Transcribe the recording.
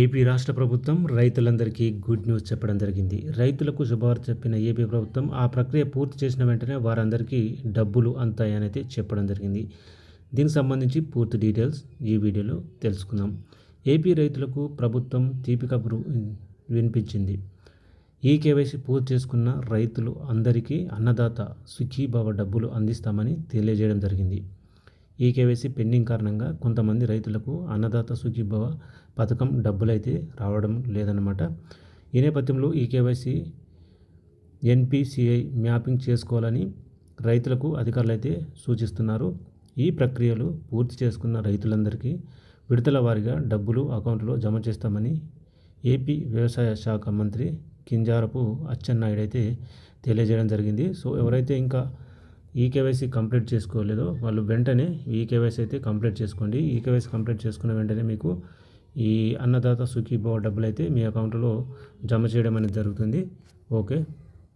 AP రాష్ట్ర ప్రభుత్వం రైతులందరికీ గుడ్ న్యూస్ చెప్పడం జరిగింది. రైతులకు శుభవార్త చెప్పిన ఏపీ ప్రభుత్వం ఆ ప్రక్రియ పూర్తి చేసిన వెంటనే వారందరికీ డబ్బులు అంతాయనైతే చెప్పడం జరిగింది. దీనికి సంబంధించి పూర్తి డీటెయిల్స్ ఈ వీడియోలో తెలుసుకుందాం. ఏపీ రైతులకు ప్రభుత్వం తీపి కబురు వినిపించింది. ఈ కేవైసీ పూర్తి చేసుకున్న రైతులు అందరికీ అన్నదాత సుఖీభావ డబ్బులు అందిస్తామని తెలియజేయడం జరిగింది. ఈ కేవైసీ పెండింగ్ కారణంగా కొంతమంది రైతులకు అన్నదాత సుఖీభవ పథకం డబ్బులైతే రావడం లేదన్నమాట. ఈ నేపథ్యంలో ఈ కేవైసీ ఎన్పిసిఐ మ్యాపింగ్ చేసుకోవాలని రైతులకు అధికారులు అయితే సూచిస్తున్నారు. ఈ ప్రక్రియలు పూర్తి చేసుకున్న రైతులందరికీ విడతల వారీగా డబ్బులు అకౌంట్లో జమ చేస్తామని ఏపీ వ్యవసాయ శాఖ మంత్రి కింజారపు అచ్చెన్నాయుడు అయితే తెలియజేయడం జరిగింది. సో ఎవరైతే ఇంకా ఈ కేవైసీ కంప్లీట్ చేసుకోలేదో వాళ్ళు వెంటనే ఈ కేవైసీ అయితే కంప్లీట్ చేసుకోండి. ఈ కేవైసీ కంప్లీట్ చేసుకున్న వెంటనే మీకు ఈ అన్నదాత సుఖీభవ డబ్బులు అయితే మీ అకౌంట్లో జమ చేయడం అనేది జరుగుతుంది. ఓకే